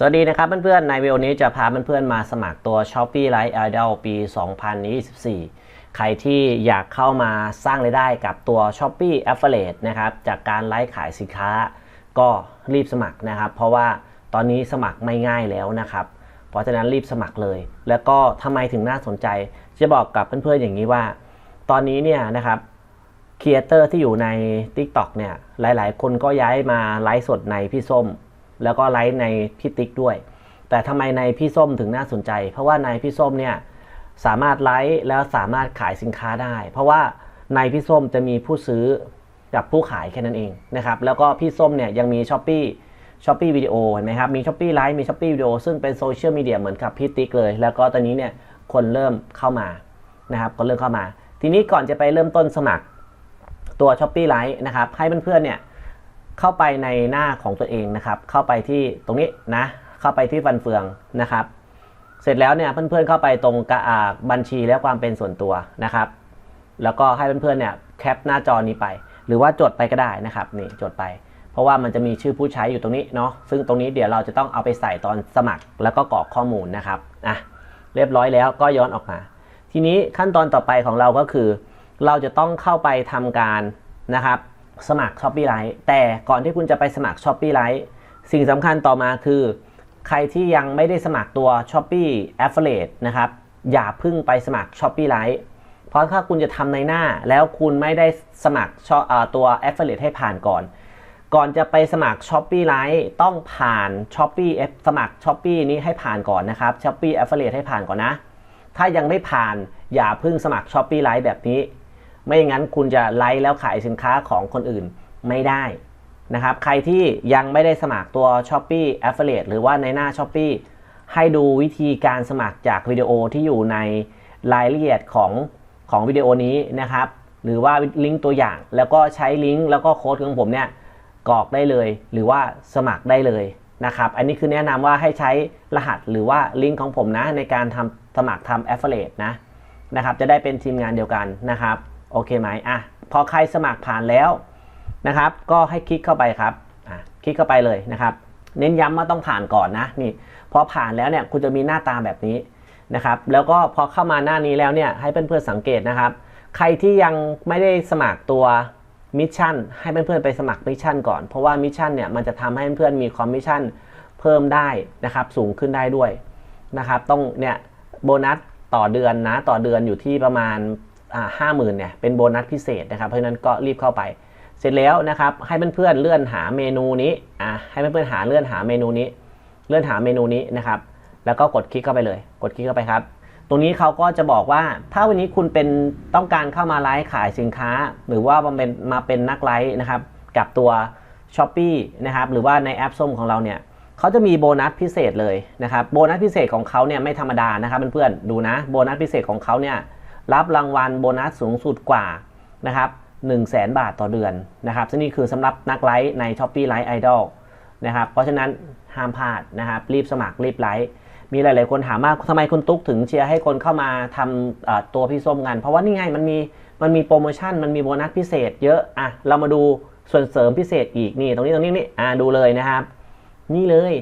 สวัสดีนะครับเพื่อนๆ ในวิดีโอนี้จะพาเพื่อนๆมาสมัครตัว Shopee Live Idol ปี 2024 ใครที่อยากเข้ามาสร้างรายได้กับตัว Shopee Affiliate นะครับ จากการไลฟ์ขายสินค้า ก็รีบสมัครนะครับ เพราะว่าตอนนี้สมัครไม่ง่ายแล้วนะครับ เพราะฉะนั้นรีบสมัครเลย แล้วก็ทำไมถึงน่าสนใจ จะบอกกับเพื่อนๆอย่างนี้ว่า ตอนนี้เนี่ยนะครับครีเอเตอร์ที่อยู่ใน TikTok เนี่ยหลายๆ คนก็ย้ายมาไลฟ์สดในพี่ส้ม แล้วก็ไลฟ์ในพี่ติ๊กด้วย แต่ทำไมในพี่ส้มถึงน่าสนใจ เพราะว่าในพี่ส้มเนี่ยสามารถไลฟ์แล้วสามารถขายสินค้าได้ เพราะว่าในพี่ส้มจะมีผู้ซื้อกับผู้ขายแค่นั้นเองนะครับแล้วก็พี่ส้มเนี่ยยังมีช้อปปี้ช้อปปี้วิดีโอเห็นไหมครับมีช้อปปี้ไลฟ์มีช้อปปี้วิดีโอซึ่งเป็นโซเชียลมีเดียเหมือนกับพี่ติ๊กเลย แล้วก็ตอนนี้เนี่ยคนเริ่มเข้ามานะครับคนเริ่มเข้ามา ทีนี้ก่อนจะไปเริ่มต้นสมัครตัวช้อปปี้ไลฟ์นะครับให้เพื่อนๆเนี่ย เข้าไปในหน้าของตัวเองนะครับ เข้าไปที่ตรงนี้นะ เข้าไปที่ฟันเฟืองนะครับ เสร็จแล้วเนี่ยเพื่อนๆเข้าไปตรงกระบัญชีและความเป็นส่วนตัวนะครับ แล้วก็ให้เพื่อนๆเนี่ยแคปหน้าจอนี้ไป หรือว่าจดไปก็ได้นะครับนี่จดไป เพราะว่ามันจะมีชื่อผู้ใช้อยู่ตรงนี้เนาะซึ่งตรงนี้เดี๋ยวเราจะต้องเอาไปใส่ตอนสมัคร แล้วก็กรอกข้อมูลนะครับอะเรียบร้อยแล้วก็ย้อนออกมา ทีนี้ขั้นตอนต่อไปของเราก็คือ เราจะต้องเข้าไปทำการนะครับ สมัคร s h o p e e Lite แต่ก่อนที่คุณจะไปสมัคร s h o p e e Lite สิ่งสำคัญต่อมาคือ ใครที่ยังไม่ได้สมัครตัว s h o p e e Affiliate นะครับ อย่าพึ่งไปสมัคร s h o p e e Lite เพราะถ้าคุณจะทำในหน้าแล้วคุณไม่ได้สมัคร Shop- อ่าตัว Affiliate ให้ผ่านก่อน ก่อนจะไปสมัคร s h o p e e Lite ต้องผ่าน s h o p e e สมัคร s h o p e e นี้ให้ผ่านก่อนนะครับ s h o p e e Affiliate ให้ผ่านก่อนนะ ถ้ายังไม่ผ่านอย่าพึ่งสมัคร s h o p e e Lite แบบนี้ ไม่อย่างนั้นคุณจะไลฟ์แล้วขายสินค้าของคนอื่นไม่ได้นะครับ ใครที่ยังไม่ได้สมัครตัว s h o p e e Affiliate หรือว่าในหน้า s h o p e e ให้ดูวิธีการสมัครจากวิดีโอที่อยู่ในรายละเอียดของของวิดีโอนี้นะครับ หรือว่าลิงก์ตัวอย่าง แล้วก็ใช้ลิงก์แล้วก็โค้ดของผมเนี่ยกรอกได้เลย หรือว่าสมัครได้เลยนะครับ อันนี้คือแนะนำว่าให้ใช้รหัสหรือว่าลิงก์ของผมนะในการทำสมัครทำ Affiliate นะนะครับ จะได้เป็นทีมงานเดียวกันนะครับ โอเคไหมอะพอใครสมัครผ่านแล้วนะครับ ก็ให้คลิกเข้าไปครับอะคลิกเข้าไปเลยนะครับ เน้นย้ำว่าต้องผ่านก่อนนะนี่พอผ่านแล้วเนี่ยคุณจะมีหน้าตาแบบนี้นะครับ แล้วก็พอเข้ามาหน้านี้แล้วเนี่ยให้เพื่อนๆสังเกตนะครับ ใครที่ยังไม่ได้สมัครตัวมิชชั่นให้เพื่อนๆไปสมัครมิชชั่นก่อนเพราะว่ามิชชั่นเนี่ยมันจะทำให้เพื่อนๆมีคอมมิชชั่นเพิ่มได้นะครับ สูงขึ้นได้ด้วยนะครับ ต้องเนี่ยโบนัสต่อเดือนนะต่อเดือนอยู่ที่ประมาณ ห้าหมื่นเนี่ยเป็นโบนัสพิเศษนะครับเพราะฉะนั้นก็รีบเข้าไป เสร็จแล้วนะครับให้เพื่อนๆเลื่อนหาเมนูนี้อะให้เพื่อนๆหาเลื่อนหาเมนูนี้ เลื่อนหาเมนูนี้นะครับแล้วก็กดคลิกเข้าไปเลย กดคลิกเข้าไปครับ ตรงนี้เขาก็จะบอกว่าถ้าวันนี้คุณเป็นต้องการเข้ามาไลฟ์ขายสินค้า หรือว่ามาเป็นมาเป็นนักไลฟ์นะครับกับตัว s h อ p e e นะครับหรือว่าในแอปส้มของเราเนี่ยเขาจะมีโบนัสพิเศษเลยนะครับโบนัสพิเศษของเขาเนี่ยไม่ธรรมดานะครับเพื่อนๆดูนะโบนัสพิเศษของเขาเนี่ย รับรางวัลโบนัสสูงสุดกว่านะครับ1 0 0 0 0แบาทต่อเดือนนะครับ ซึ่งนี่คือสำหรับนักไลฟ์ใน s h อ p e e Live Idol นะครับ เพราะฉะนั้นห้ามพลาดนะครับ รีบสมัครรีบไลฟ์มีหลาย ๆ คนถามว่าทำไมคุณตุ๊กถึงเชียร์ให้คนเข้ามาทำตัวพี่ส้มกัน เพราะว่านี่ไงมันมีมันมีโปรโมชั่นมันมีโบนัสพิเศษ เยอะอะเรามาดูส่วนเสริมพิเศษอีกนี่ตรงนี้ตรงนี้นี่อ่าดูเลยนะครับ นี่เลย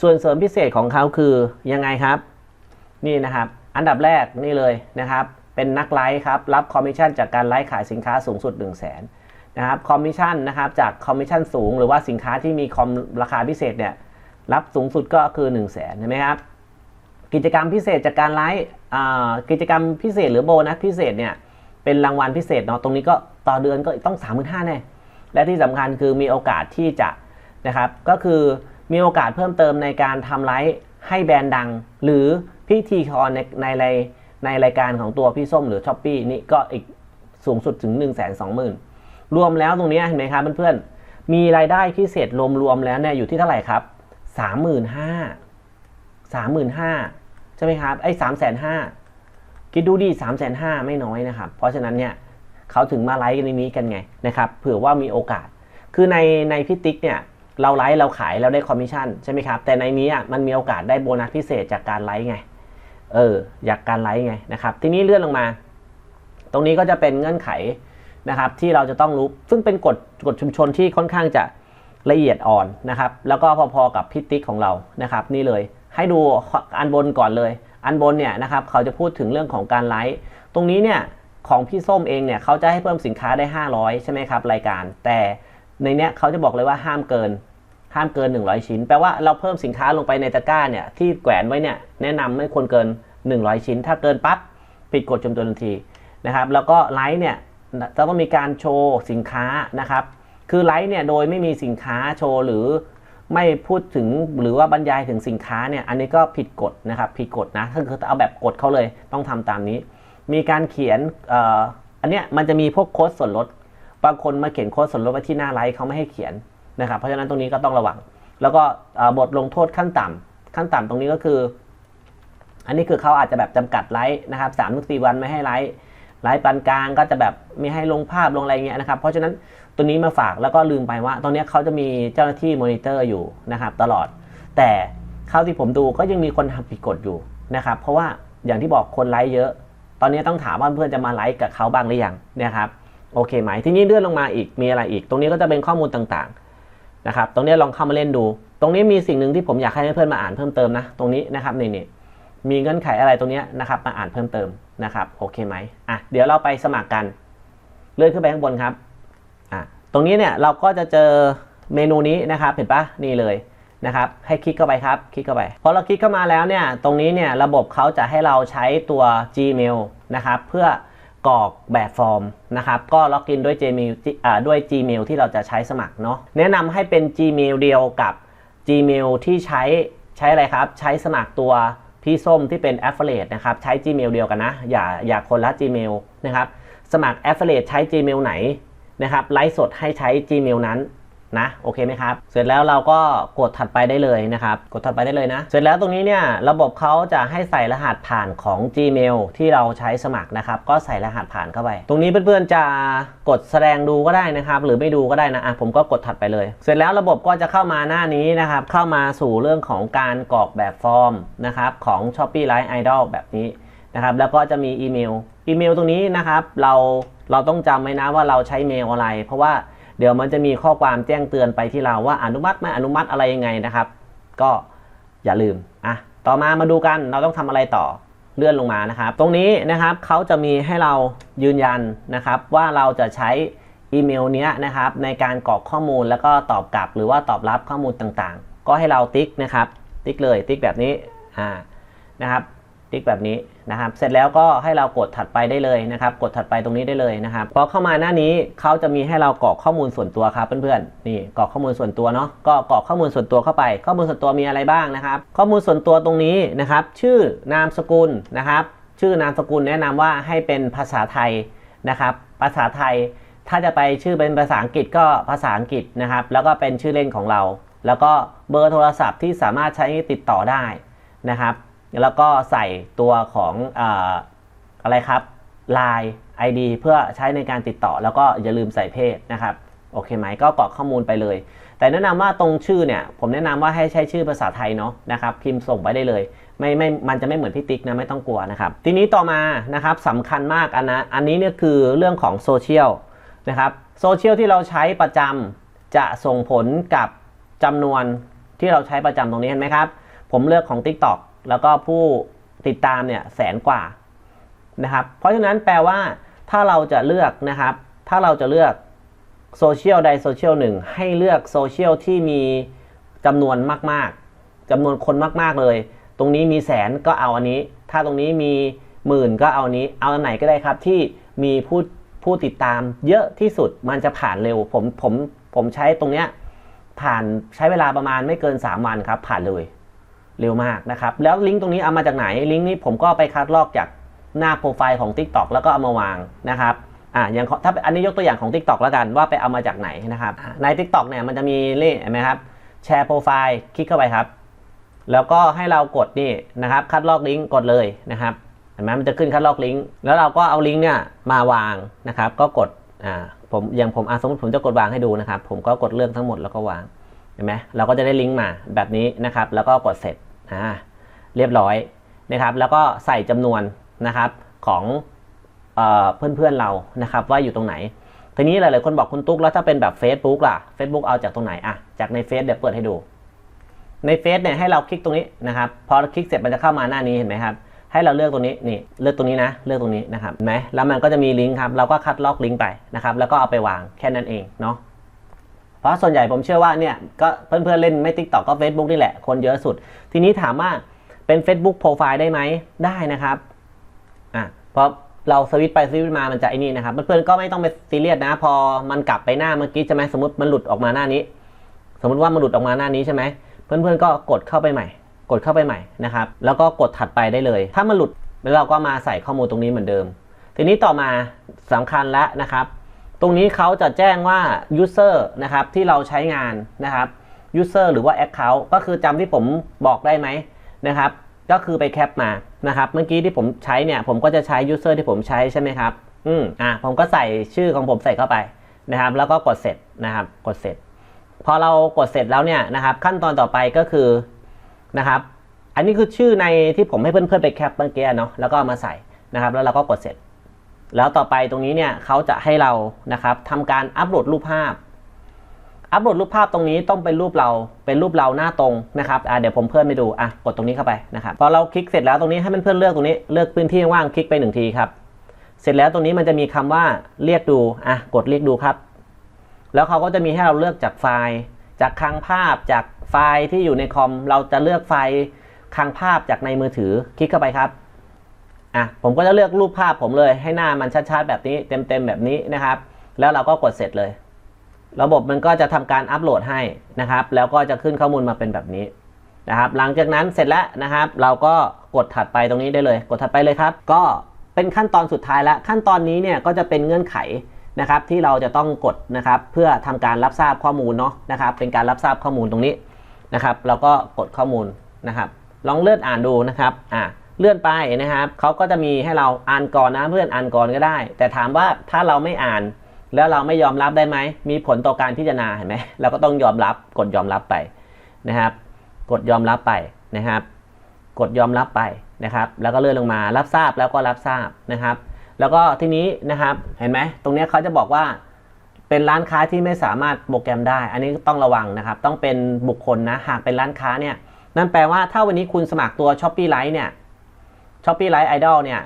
ส่วนเสริมพิเศษของเขาคือยังไงครับ นี่นะครับ อันดับแรกนี่เลยนะครับ เป็นนักไลฟ์ครับ รับคอมมิชชั่นจากการไลฟ์ขายสินค้าสูงสุด 1 0 0 0 0แสนนะครับคอมมิชชั่นนะครับจากคอมมิชชั่นสูง หรือว่าสินค้าที่มีคอมราคาพิเศษเนี่ยรับสูงสุดก็คือ 1 0 0 0 0แสนใช่ไหมครับกิจกรรมพิเศษจากการไลฟ์กิจกรรมพิเศษหรือโบนัสพิเศษเนี่ยเป็นรางวัลพิเศษเนาะตรงนี้ก็ต่อเดือนก็ต้อง 3 5 0 0 0แน่และที่สำคัญคือมีโอกาสที่จะนะครับก็คือมีโอกาสเพิ่มเติมในการทำไลฟ์ให้แบรนด์ดัง หรือพิธีกรในใน ในรายการของตัวพี่ส้มหรือช้อปปี้นี่ก็อีกสูงสุดถึง 1 2 0 0 0 0 รวมแล้วตรงนี้เห็นไหมครับเพื่อนๆ มีรายได้พิเศษรวมๆแล้วเนี่ยอยู่ที่เท่าไหร่ครับ 35,000 35,000 ใช่ไหมครับ ไอ้สามแสนห้าคิดดูดิสามแสนห้าไม่น้อยนะครับ เพราะฉะนั้นเนี่ยเขาถึงมาไลฟ์กันในนี้กันไงนะครับ เผื่อว่ามีโอกาส คือในในพิติกเนี่ยเราไลฟ์เราขายเราได้คอมมิชชั่นใช่ไหมครับ แต่ในนี้อะมันมีโอกาสได้โบนัสพิเศษจากการไลฟ์ไง เอออยากการไลฟ์ไงนะครับทีนี้เลื่อนลงมา ตรงนี้ก็จะเป็นเงื่อนไขนะครับที่เราจะต้องรู้ซึ่งเป็นกฎกฎชุมชนที่ค่อนข้างจะละเอียดอ่อนนะครับ แล้วก็พอๆกับพิติกของเรานะครับ นี่เลยให้ดูอันบนก่อนเลย อันบนเนี่ยนะครับเขาจะพูดถึงเรื่องของการไลฟ์ตรงนี้เนี่ยของพี่ส้มเองเนี่ยเขาจะให้เพิ่มสินค้าได้ 500 ใช่ไหมครับรายการ แต่ในเนี้ยเขาจะบอกเลยว่าห้ามเกิน ห้ามเกิน 100 ชิ้น แปลว่าเราเพิ่มสินค้าลงไปในตะกร้าเนี่ยที่แขวนไว้เนี่ยแนะนำไม่ควรเกิน 100 ชิ้น ถ้าเกินปั๊บผิดกฎจำนวนทันทีนะครับ แล้วก็ไลฟ์เนี่ยจะต้องมีการโชว์สินค้านะครับ คือไลฟ์เนี่ยโดยไม่มีสินค้าโชว์หรือไม่พูดถึงหรือว่าบรรยายถึงสินค้าเนี่ยอันนี้ก็ผิดกฎนะครับผิดกฎนะถ้าคือเอาแบบกฎเขาเลยต้องทำตามนี้ มีการเขียนอันเนี้ยมันจะมีพวกโค้ดส่วนลดบางคนมาเขียนโค้ดส่วนลดไว้ที่หน้าไลฟ์เขาไม่ให้เขียน นะครับ เพราะฉะนั้นตรงนี้ก็ต้องระวัง แล้วก็บทลงโทษขั้นต่ำขั้นต่ำตรงนี้ก็คือ อันนี้คือเขาอาจจะแบบจำกัดไลฟ์นะครับสามถึงสี่วันไม่ให้ไลฟ์ไลฟ์ปานกลางก็จะแบบมีให้ลงภาพลงอะไรเงี้ยนะครับ เพราะฉะนั้นตัวนี้มาฝากแล้วก็ลืมไปว่าตอนนี้เขาจะมีเจ้าหน้าที่มอนิเตอร์อยู่นะครับตลอด แต่เข้าที่ผมดูก็ยังมีคนทำผิดกฎอยู่นะครับ เพราะว่าอย่างที่บอกคนไลฟ์เยอะ ตอนนี้ต้องถามว่าเพื่อนจะมาไลฟ์กับเขาบ้างหรือยังนะครับ โอเคไหม ทีนี้เลื่อนลงมาอีกมีอะไรอีก ตรงนี้ก็จะเป็นข้อมูลต่างๆ นะครับ ตรงนี้ลองเข้ามาเล่นดู ตรงนี้มีสิ่งหนึ่งที่ผมอยากให้เพื่อนมาอ่านเพิ่มเติมนะ ตรงนี้นะครับนี่นี่มีเงื่อนไขอะไรตรงนี้นะครับ มาอ่านเพิ่มเติมนะครับ โอเคไหมอะ เดี๋ยวเราไปสมัครกัน เลื่อนขึ้นไปข้างบนครับ อะ ตรงนี้เนี่ยเราก็จะเจอเมนูนี้นะครับ เห็นปะนี่เลยนะครับ ให้คลิกเข้าไปครับ คลิกเข้าไป พอเราคลิกเข้ามาแล้วเนี่ย ตรงนี้เนี่ยระบบเขาจะให้เราใช้ตัว Gmail นะครับ เพื่อ กรอกแบบฟอร์มนะครับ ก็ล็อกอินด้วย Gmail อ่าด้วย Gmail ที่เราจะใช้สมัครเนาะแนะนำให้เป็น Gmail เดียวกับ Gmail ที่ใช้ใช้อะไรครับ ใช้สมัครตัวพี่ส้มที่เป็น Affiliate นะครับ ใช้ Gmail เดียวกันนะ อย่าอย่าคนละ Gmail นะครับ สมัคร Affiliate ใช้ Gmail ไหนนะครับไลฟ์สดให้ใช้ Gmail นั้น นะโอเคไหมครับเสร็จแล้วเราก็กดถัดไปได้เลยนะครับกดถัดไปได้เลยนะ เสร็จแล้วตรงนี้เนี่ยระบบเขาจะให้ใส่รหัสผ่านของ Gmail ที่เราใช้สมัครนะครับก็ใส่รหัสผ่านเข้าไป ตรงนี้เพื่อนๆจะกดแสดงดูก็ได้นะครับ หรือไม่ดูก็ได้นะอะผมก็กดถัดไปเลย เสร็จแล้วระบบก็จะเข้ามาหน้านี้นะครับเข้ามาสู่เรื่องของการกรอกแบบฟอร์มนะครับของ Shopee Live Idol แบบนี้นะครับแล้วก็จะมีอีเมลอีเมลตรงนี้นะครับเราเราต้องจำไว้นะว่าเราใช้เมลอะไร เพราะว่า เดี๋ยวมันจะมีข้อความแจ้งเตือนไปที่เราว่าอนุมัติไม่อนุมัติอะไรยังไงนะครับ ก็อย่าลืมอะต่อมามาดูกันเราต้องทำอะไรต่อเลื่อนลงมานะครับ ตรงนี้นะครับเขาจะมีให้เรายืนยันนะครับ ว่าเราจะใช้อีเมลเนี้ยนะครับ ในการกรอกข้อมูลแล้วก็ตอบกลับ หรือว่าตอบรับข้อมูลต่างๆ ก็ให้เราติ๊กนะครับ ติ๊กเลยติ๊กแบบนี้อ่านะครับ ติ๊กแบบนี้ นะครับเสร็จแล้วก็ให้เรากดถัดไปได้เลยนะครับกดถัดไปตรงนี้ได้เลยนะครับพอเข้ามาหน้านี้เขาจะมีให้เรากรอกข้อมูลส่วนตัวครับเพื่อนๆนี่กรอกข้อมูลส่วนตัวเนาะก็กรอกข้อมูลส่วนตัวเข้าไป ข้อมูลส่วนตัวมีอะไรบ้างนะครับ ข้อมูลส่วนตัวตรงนี้นะครับชื่อนามสกุลนะครับชื่อนามสกุลแนะนำว่าให้เป็นภาษาไทยนะครับภาษาไทยถ้าจะไปชื่อเป็นภาษาอังกฤษก็ภาษาอังกฤษนะครับแล้วก็เป็นชื่อเล่นของเรา แล้วก็เบอร์โทรศัพท์ที่สามารถใช้ติดต่อได้นะครับ แล้วก็ใส่ตัวของออะไรครับ Line ID เพื่อใช้ในการติดต่อ แล้วก็อย่าลืมใส่เพศนะครับโอเคไหมก็กรอกข้อมูลไปเลย แต่แนะนำว่าตรงชื่อเนี่ย ผมแนะนำว่าให้ใช้ชื่อภาษาไทยเนาะนะครับพิมพ์ส่งไปได้เลย ไม่ไม่มันจะไม่เหมือนพี่ติ๊กนะไม่ต้องกลัวนะครับ ทีนี้ต่อมานะครับสำคัญมากอันนะอันนี้เนี่ยคือเรื่องของโซเชียลนะครับโซเชียลที่เราใช้ประจำจะส่งผลกับจำนวนที่เราใช้ประจำตรงนี้เห็นไหมครับ ผมเลือกของ TikTok แล้วก็ผู้ติดตามเนี่ยแสนกว่านะครับ เพราะฉะนั้นแปลว่าถ้าเราจะเลือกนะครับ ถ้าเราจะเลือกโซเชียลใดโซเชียลหนึ่งให้เลือกโซเชียลที่มีจำนวนมากๆจำนวนคนมากๆเลย ตรงนี้มีแสนก็เอาอันนี้ ถ้าตรงนี้มีหมื่นก็เอาอันนี้ เอาอันไหนก็ได้ครับที่มีผู้ผู้ติดตามเยอะที่สุดมันจะผ่านเร็ว ผมผมผมใช้ตรงเนี้ยผ่านใช้เวลาประมาณไม่เกิน 3 วันครับ ผ่านเลย เร็วมากนะครับ แล้วลิงก์ตรงนี้เอามาจากไหน ลิงก์นี้ผมก็ไปคัดลอกจากหน้าโปรไฟล์ของ TikTok แล้วก็เอามาวางนะครับอ่าอย่างถ้าอันนี้ยกตัวอย่างของ TikTok แล้วกันว่าไปเอามาจากไหนนะครับอ่าใน TikTok เนี่ยมันจะมีเลขเห็นไหมครับแชร์โปรไฟล์คลิกเข้าไปครับ แล้วก็ให้เรากดนี่นะครับคัดลอกลิงก์กดเลยนะครับเห็นไหมมันจะขึ้นคัดลอกลิงก์แล้วเราก็เอาลิงก์เนี่ยมาวางนะครับ ก็กดอ่าผมอย่างผมอะสมมติผมจะกดวางให้ดูนะครับ ผมก็กดเลือกทั้งหมดแล้วก็วางเห็นไหมเราก็จะได้ลิงก์มาแบบนี้นะครับ แล้วก็กดเสร็จ อ่าเรียบร้อยนะครับแล้วก็ใส่จำนวนนะครับของเออเพื่อนเรานะครับว่าอยู่ตรงไหน ทีนี้หลายๆคนบอกคุณตุ๊กแล้วถ้าเป็นแบบ Facebook ล่ะ Facebook เอาจากตรงไหนอะจากในเฟซเดี๋ยวเปิดให้ดู ในเฟซเนี่ยให้เราคลิกตรงนี้นะครับพอคลิกเสร็จมันจะเข้ามาหน้านี้เห็นไหมครับให้เราเลือกตรงนี้นี่เลือกตรงนี้นะเลือกตรงนี้นะครับเห็นไหมแล้วมันก็จะมีลิงก์ครับเราก็คัดลอกลิงก์ไปนะครับแล้วก็เอาไปวางแค่นั้นเองเนาะ เพราะส่วนใหญ่ผมเชื่อว่าเนี่ยก็เพื่อนๆเล่นไม่ TikTok ก็ Facebook นี่แหละ คนเยอะสุด ทีนี้ถามว่าเป็น Facebook Profile ได้ไหมได้นะครับอะเพราะเราสวิตไปสวิตมามันจะไอ้นี่นะครับ เพื่อนๆก็ไม่ต้องไปซีเรียสนะ พอมันกลับไปหน้าเมื่อกี้ใช่ไหมสมมติมันหลุดออกมาหน้านี้ สมมติว่ามันหลุดออกมาหน้านี้ใช่ไหมเพื่อนๆก็กดเข้าไปใหม่ กดเข้าไปใหม่นะครับ แล้วก็กดถัดไปได้เลย ถ้ามันหลุดแล้วเราก็มาใส่ข้อมูลตรงนี้เหมือนเดิม ทีนี้ต่อมาสำคัญแล้วนะครับ ตรงนี้เขาจะแจ้งว่า user นะครับที่เราใช้งานนะครับ user หรือว่า account ก็คือจำที่ผมบอกได้ไหมนะครับ ก็คือไปแคปมานะครับ เมื่อกี้ที่ผมใช้เนี่ย ผมก็จะใช้ user ที่ผมใช้ใช่ไหมครับ อืมอะผมก็ใส่ชื่อของผมใส่เข้าไปนะครับ แล้วก็กดเสร็จนะครับ กดเสร็จ พอเรากดเสร็จแล้วเนี่ยนะครับ ขั้นตอนต่อไปก็คือนะครับ อันนี้คือชื่อในที่ผมให้เพื่อนๆไปแคปเมื่อกี้เนาะแล้วก็มาใส่นะครับ แล้วเราก็กดเสร็จ แล้วต่อไปตรงนี้เนี่ยเขาจะให้เรานะครับทำการอัปโหลดรูปภาพ อัปโหลดรูปภาพตรงนี้ต้องเป็นรูปเราเป็นรูปเราหน้าตรงนะครับอะเดี๋ยวผมเพิ่มไปดูอะกดตรงนี้เข้าไปนะครับพอเราคลิกเสร็จแล้วตรงนี้ให้เพื่อนเลือกตรงนี้เลือกพื้นที่ว่างคลิกไปหนึ่งทีครับเสร็จแล้วตรงนี้มันจะมีคำว่าเรียกดูอะกดเรียกดูครับ แล้วเขาก็จะมีให้เราเลือกจากไฟล์ จากคลังภาพจากไฟล์ที่อยู่ในคอม เราจะเลือกไฟล์คลังภาพจากในมือถือคลิกเข้าไปครับ อะผมก็จะเลือกรูปภาพผมเลยให้หน้ามันชัดๆ แบบนี้เต็มๆแบบนี้นะครับ แล้วเราก็กดเสร็จเลย ระบบมันก็จะทำการอัปโหลดให้นะครับ แล้วก็จะขึ้นข้อมูลมาเป็นแบบนี้นะครับ หลังจากนั้นเสร็จแล้วนะครับ เราก็กดถัดไปตรงนี้ได้เลย กดถัดไปเลยครับ ก็เป็นขั้นตอนสุดท้ายแล้วขั้นตอนนี้เนี่ยก็จะเป็นเงื่อนไขนะครับที่เราจะต้องกดนะครับ เพื่อทำการรับทราบข้อมูลเนาะนะครับ เป็นการรับทราบข้อมูลตรงนี้นะครับ เราก็กดข้อมูลนะครับ ลองเลือนอ่านดูนะครับอ่า เลื่อนไปนะครับเขาก็จะมีให้เราอ่านก่อนนะเพื่อนอ่านก่อนก็ได้ แต่ถามว่าถ้าเราไม่อ่านแล้วเราไม่ยอมรับได้ไหม มีผลต่อการพิจารณาเห็นไหมเราก็ต้องยอมรับกดยอมรับไปนะครับ กดยอมรับไปนะครับ กดยอมรับไปนะครับ แล้วก็เลื่อนลงมารับทราบแล้วก็รับทราบนะครับ แล้วก็ทีนี้นะครับเห็นไหมตรงนี้เขาจะบอกว่าเป็นร้านค้าที่ไม่สามารถโปรแกรมได้ อันนี้ต้องระวังนะครับ ต้องเป็นบุคคลนะ หากเป็นร้านค้าเนี่ย นั่นแปลว่าถ้าวันนี้คุณสมัครตัว s h o p e e Lite เนี่ย s h o p e e Lite Idol เนี่ย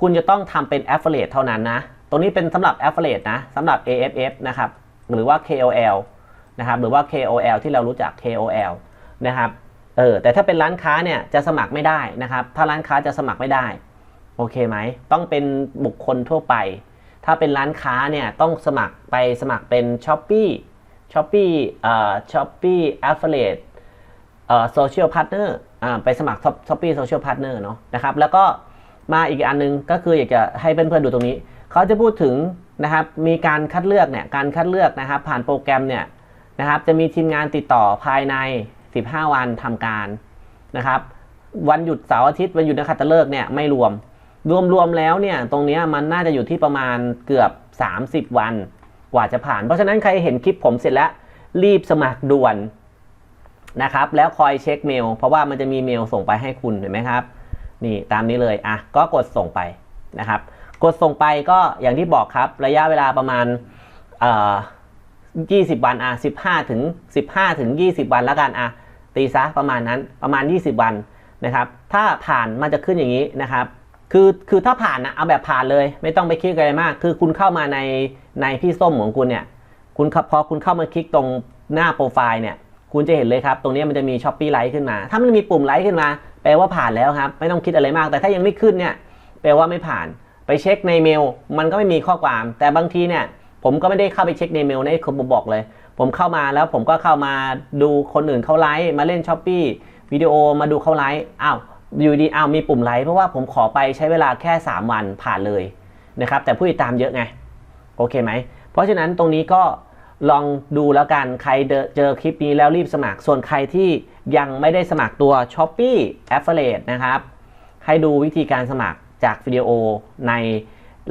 คุณจะต้องทำเป็น Affiliate เท่านั้นนะ ตรงนี้เป็นสำหรับ Affiliate นะสำหรับ AFF นะครับ หรือว่า KOL นะครับ หรือว่า KOL ที่เรารู้จัก KOL นะครับ เออ แต่ถ้าเป็นร้านค้าเนี่ยจะสมัครไม่ได้นะครับ ถ้าร้านค้าจะสมัครไม่ได้ โอเคไหม ต้องเป็นบุคคลทั่วไป ถ้าเป็นร้านค้าเนี่ยต้องสมัครไปสมัครเป็น s h o p e e s h o p e e เอ่อ s h o p e e Affiliate เอ่อ Social Partner อ่า ไปสมัคร s h o p e e Social Partner เนาะนะครับแล้วก็มาอีกอันนึงก็คืออยากจะให้เพื่อนๆดูตรงนี้ เขาจะพูดถึงนะครับมีการคัดเลือกเนี่ยการคัดเลือกนะครับผ่านโปรแกรมเนี่ยนะครับจะมีทีมงานติดต่อภายใน 15 วันทำการนะครับวันหยุดเสาร์อาทิตย์วันหยุดนักขัตฤกษ์เนี่ยไม่รวม รวมๆแล้วเนี่ยตรงนี้มันน่าจะอยู่ที่ประมาณเกือบ 30 วันกว่าจะผ่าน เพราะฉะนั้นใครเห็นคลิปผมเสร็จแล้วรีบสมัครด่วน นะครับ แล้วคอยเช็คเมล เพราะว่ามันจะมีเมลส่งไปให้คุณเห็นไหมครับ นี่ตามนี้เลย อะ ก็กดส่งไปนะครับ กดส่งไปก็อย่างที่บอกครับ ระยะเวลาประมาณเอ่อ20 วัน อะ 15 ถึง 15 ถึง 20 วันแล้วกัน อะ ตีซะประมาณนั้น ประมาณ 20 วันนะครับ ถ้าผ่านมันจะขึ้นอย่างนี้นะครับ คือ คือถ้าผ่านนะเอาแบบผ่านเลย ไม่ต้องไปคลิกอะไรมาก คือคุณเข้ามาใน ในพี่ส้มของคุณเนี่ย คุณพอคุณเข้ามาคลิกตรงหน้าโปรไฟล์เนี่ย คุณจะเห็นเลยครับ ตรงนี้มันจะมีช้อปปี้ไลท์ขึ้นมา ถ้ามันมีปุ่มไลท์ขึ้นมา แปลว่าผ่านแล้วครับ ไม่ต้องคิดอะไรมาก แต่ถ้ายังไม่ขึ้นเนี่ย แปลว่าไม่ผ่าน ไปเช็คในเมล มันก็ไม่มีข้อความ แต่บางทีเนี่ย ผมก็ไม่ได้เข้าไปเช็คในเมลในะผมบอกเลย ผมเข้ามาแล้วผมก็เข้ามาดูคนอื่นเขาไลฟ์ มาเล่นช้อปปี้วิดีโอ มาดูเขาไลฟ์ อ้าว อยู่ดี อ้าว มีปุ่มไลฟ์ เพราะว่าผมขอไปใช้เวลาแค่ 3 วันผ่านเลยนะครับ แต่ผู้ติดตามเยอะไง โอเคไหม เพราะฉะนั้นตรงนี้ก็ ลองดูแล้วกันใครเจอคลิปนี้แล้วรีบสมัคร ส่วนใครที่ยังไม่ได้สมัครตัว s h o p e e Affiliate นะครับ ให้ดูวิธีการสมัครจากวิดีโอใน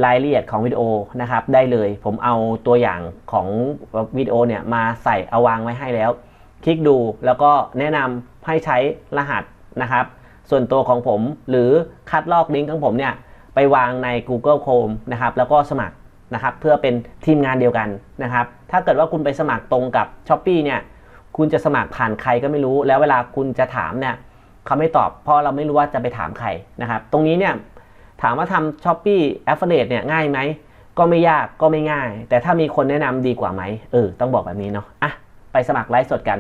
รายละเอียดของวิดีโอนะครับ ได้เลยผมเอาตัวอย่างของวิดีโอเนี่ยมาใส่เอาวางไว้ให้แล้ว คลิกดูแล้วก็แนะนำให้ใช้รหัสนะครับ ส่วนตัวของผมหรือคัดลอกลิงก์ของผมเนี่ยไปวางใน Google Chrome นะครับ แล้วก็สมัคร นะครับเพื่อเป็นทีมงานเดียวกันนะครับ ถ้าเกิดว่าคุณไปสมัครตรงกับ s h อ p e e เนี่ยคุณจะสมัครผ่านใครก็ไม่รู้ แล้วเวลาคุณจะถามเนี่ยเขาไม่ตอบเพราะเราไม่รู้ว่าจะไปถามใครนะครับตรงนี้เนี่ยถามว่าทำ s h อ p e e Affiliate เนี่ยง่ายไหมก็ไม่ยากก็ไม่ง่าย แต่ถ้ามีคนแนะนำดีกว่าไหมเออต้องบอกแบบนี้เนาะอะไปสมัครไลฟ์สดกัน